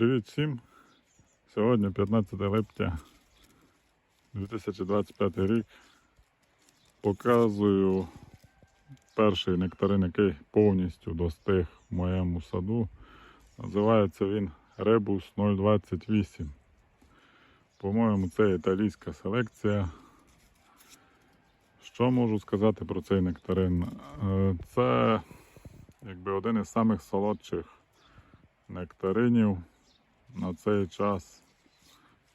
Привіт всім! Сьогодні 15 липня 2025 рік. Показую перший нектарин, який повністю достиг в моєму саду. Називається він Rebus 028. По-моєму, це італійська селекція. Що можу сказати про цей нектарин? Е, Це якби один із самих солодших нектаринів на цей час.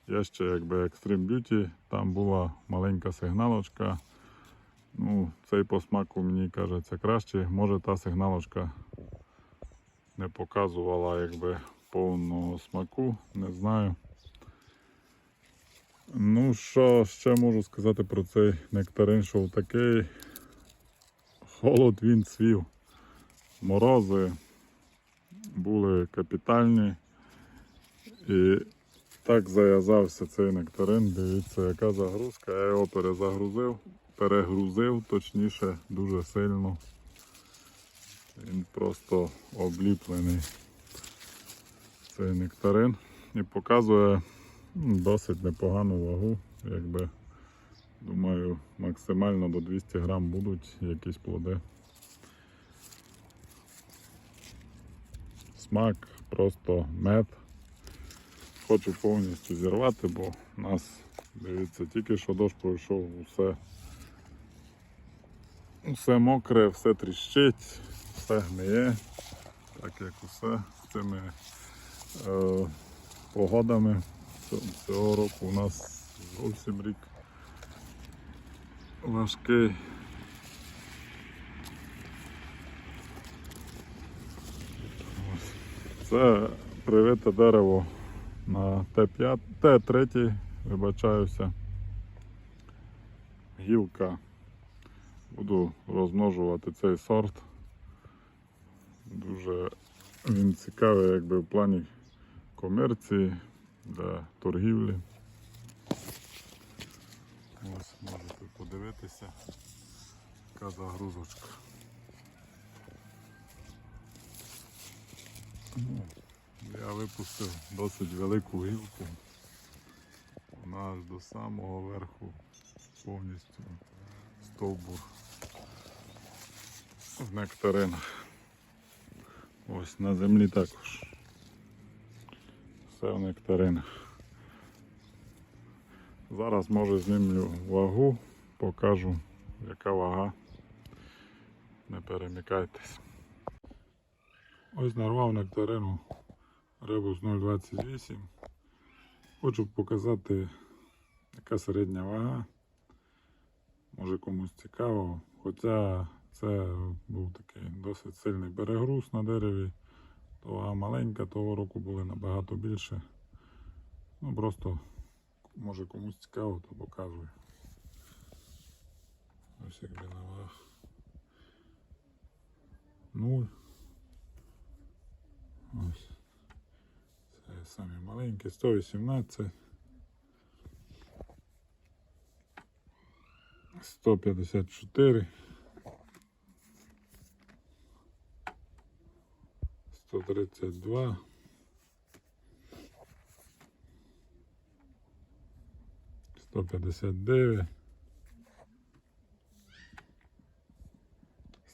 Є ще якби Extreme Beauty, там була маленька сигналочка. Ну, цей по смаку мені кажеться краще. Може та сигналочка не показувала якби повного смаку, не знаю. Ну, що ще можу сказати про цей нектарин, що такий холод він цвів. Морози були капітальні. І так зав'язався цей нектарин. Дивіться, яка загрузка. Я його перезагрузив, перегрузив, точніше, дуже сильно. Він просто обліплений цей нектарин і показує досить непогану вагу. Якби, думаю, максимально до 200 грам будуть якісь плоди. Смак просто мед. Хочу повністю зірвати, бо у нас, дивіться, тільки що дощ пройшов, усе, усе мокре, все тріщить, все гниє, так як усе з цими е, погодами. Цього- року у нас зовсім рік важкий. Це привите дерево на Т5, Т3, вибачаюся. Гілка. Буду розмножувати цей сорт. Дуже він цікавий якби в плані комерції для торгівлі. Ось можете подивитися, яка загрузочка. Я випустив досить велику гілку. Вона аж до самого верху повністю стовбур в нектаринах. Ось на землі також. Все в нектаринах. Зараз може знімлю вагу, покажу яка вага. Не перемикайтесь. Ось нарвав нектарину Ребус 028. Хочу показати, яка середня вага. Може комусь цікаво. Хоча це був такий досить сильний перегруз на дереві, то вага маленька, того року були набагато більше. Ну Просто може комусь цікаво, то показую. Ось як вага. 0. Самі маленькі, 118. 154. 132. 159.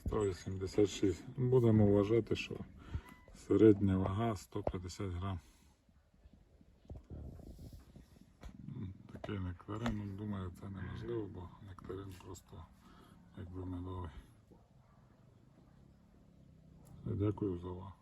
186. Будемо вважати, що середня вага 150 грам. Такий нектарин, ну, думаю, це неможливо, бо нектарин просто як би медовий. Дякую за увагу.